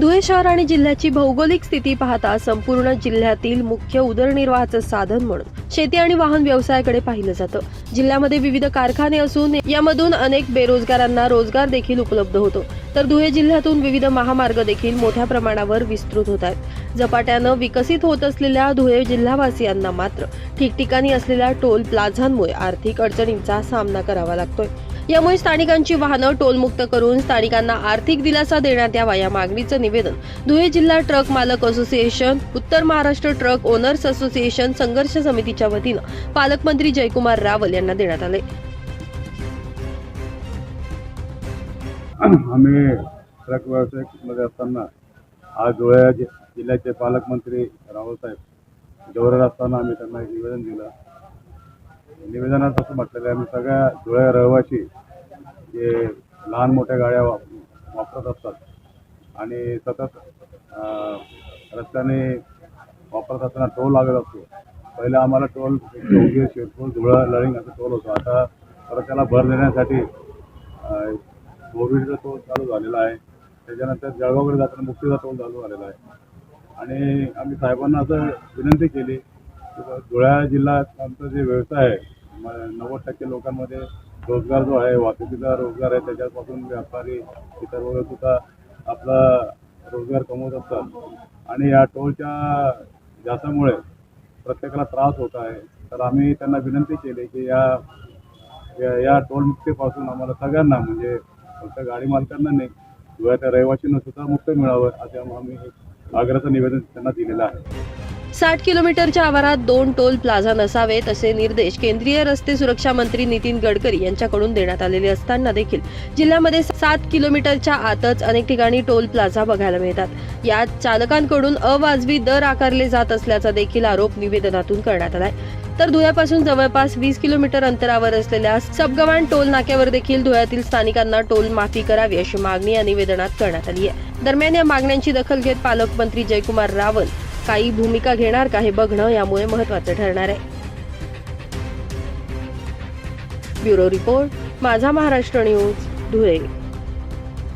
धुळे शहर आणि जिल्ह्याची भौगोलिक स्थिती पाहता संपूर्ण जिल्ह्यातील मुख्य उदरनिर्वाहाचं साधन म्हणून शेती आणि वाहन व्यवसायाकडे पाहिलं जातं. जिल्ह्यामध्ये विविध कारखाने असून यामधून अनेक बेरोजगारांना रोजगार देखील उपलब्ध होतो. तर धुळे जिल्ह्यातून विविध महामार्ग देखील मोठ्या प्रमाणावर विस्तृत होत आहेत. झपाट्यानं विकसित होत असलेल्या धुळे जिल्हावासियांना मात्र ठिकठिकाणी असलेल्या टोल प्लाझांमुळे आर्थिक अडचणींचा सामना करावा लागतोय. यामुळे स्थानिकांची वाहनं टोलमुक्त करून स्थानिकांना आर्थिक दिलासा देण्यात यावा या मागणीचं निवेदन. धुळे जिल्हा ट्रक मालक असोसिएशन उत्तर महाराष्ट्र ट्रक ओनर्स असोसिएशन संघर्ष समितीच्या वतीनं पालकमंत्री जयकुमार रावल यांना देण्यात आले. आम्ही ट्रक व्यवसायामध्ये असताना आज धुळे जिल्ह्याचे पालकमंत्री रावलसाहेब दौऱ्यावर असताना आम्ही त्यांना एक निवेदन दिलं. निवेदनात असं म्हटलेलं आहे आम्ही सगळ्या धुळे रहिवाशी जे लहान मोठ्या गाड्या वाप- वापरत असतात आणि सतत रस्त्याने वापरत असताना टोल लागत असतो. पहिले आम्हाला टोल चौघे शिरपूर धुळं लळिंग असं टोल होतो. आता परत त्याला भर देण्यासाठी कोविडचा टोल चालू झालेला आहे. त्याच्यानंतर जळगावकडे जाताना मुक्तीचा टोल चालू झालेला आहे. आणि आम्ही साहेबांना असं विनंती केली धुळ्या जिल्ह्यात आमचा जे व्यवसाय आहे नव्वद टक्के लोकांमध्ये रोजगार जो आहे वाहतुकीचा रोजगार आहे त्याच्यापासून व्यापारी इतर वगैरे सुद्धा आपला रोजगार कमवत असतात. आणि या टोलच्या जासामुळे प्रत्येकाला त्रास होत आहे. तर आम्ही त्यांना विनंती केली की या या- या टोलमुक्तीपासून आम्हाला सगळ्यांना म्हणजे फक्त गाडी मालकांना नाही त्या रहिवाशींना सुद्धा मुक्त मिळावं असे आम्ही आग्रहाचं निवेदन त्यांना दिलेलं आहे. साठ किलोमीटरच्या आवारात दोन टोल प्लाझा नसावेत असे निर्देश केंद्रीय रस्ते सुरक्षा मंत्री नितीन गडकरी यांच्याकडून देण्यात आलेले असताना देखील जिल्ह्यामध्ये सात किलोमीटरच्या आतच अनेक ठिकाणी टोल प्लाझा बघायला मिळतात. यात चालकांकडून अवाजवी दर आकारले जात असल्याचा देखील आरोप निवेदनातून करण्यात आलाय. तर धुळ्यापासून जवळपास वीस किलोमीटर अंतरावर असलेल्या सबगवान टोल नाक्यावर देखील धुळ्यातील स्थानिकांना टोल माफी करावी अशी मागणी या निवेदनात करण्यात आली आहे. दरम्यान या मागण्यांची दखल घेत पालकमंत्री जयकुमार रावल काही भूमिका घेणार का हे बघणं यामुळे महत्वाचं ठरणार आहे. ब्युरो रिपोर्ट माझा महाराष्ट्र न्यूज धुळे.